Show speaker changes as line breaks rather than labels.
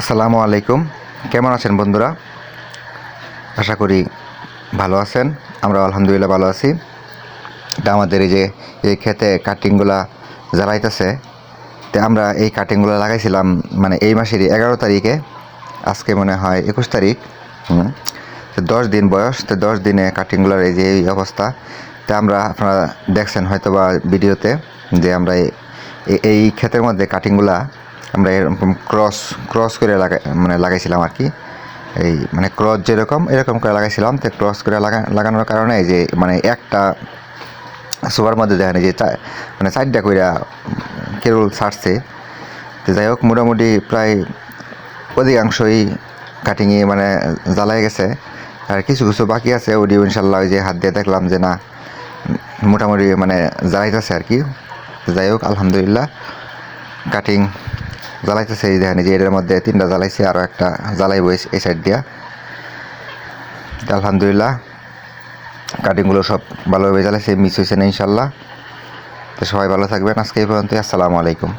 আসসালামু আলাইকুম। কেমন আছেন বন্ধুরা? আশা করি ভালো আছেন। আমরা আলহামদুলিল্লাহ ভালো আছি। তা আমাদের এই যে এই ক্ষেতে কাটিংগুলা জ্বালাইতেছে। তো আমরা এই কাটিংগুলো লাগাইছিলাম মানে এই মাসেরই এগারো তারিখে। আজকে মনে হয় একুশ তারিখ। তো দশ দিন বয়স। তো দশ দিনে কাটিংগুলোর এই যে এই অবস্থা। তো আমরা আপনারা দেখছেন হয়তো বা ভিডিওতে যে আমরা এই ক্ষেতের মধ্যে কাটিংগুলা আমরা এরকম ক্রস ক্রস করে লাগাই মানে লাগাইছিলাম আর কি। এই মানে ক্রস যেরকম, এরকম করে লাগাইছিলাম। তো ক্রস করে লাগা, লাগানোর কারণে যে মানে একটা সোফার মধ্যে এই যে মানে চারটা কইরা কেরুল ছাড়ছে। তো যাই হোক, মোটামুটি প্রায় অধিকাংশই কাটিংয়ে মানে জ্বালাই গেছে। আর কিছু কিছু বাকি আছে। ওডিও ইনশাল্লাহ যে হাত দিয়ে দেখলাম যে না, মোটামুটি মানে জ্বালাইতেছে আর কি। যাই হোক, আলহামদুলিল্লাহ কাটিং জ্বালাইতেছে, এই দেখেন যে এটার মধ্যে তিনটা জ্বালাইছে আরও একটা জ্বালাইব এই সাইড দিয়া। আলহামদুলিল্লাহ কাটিংগুলো সব ভালোভাবে জ্বালাইছে মিস হয়েছে না, ইনশাল্লাহ। তো সবাই ভালো থাকবেন, আজকে এই পর্যন্ত আসসালামু আলাইকুম।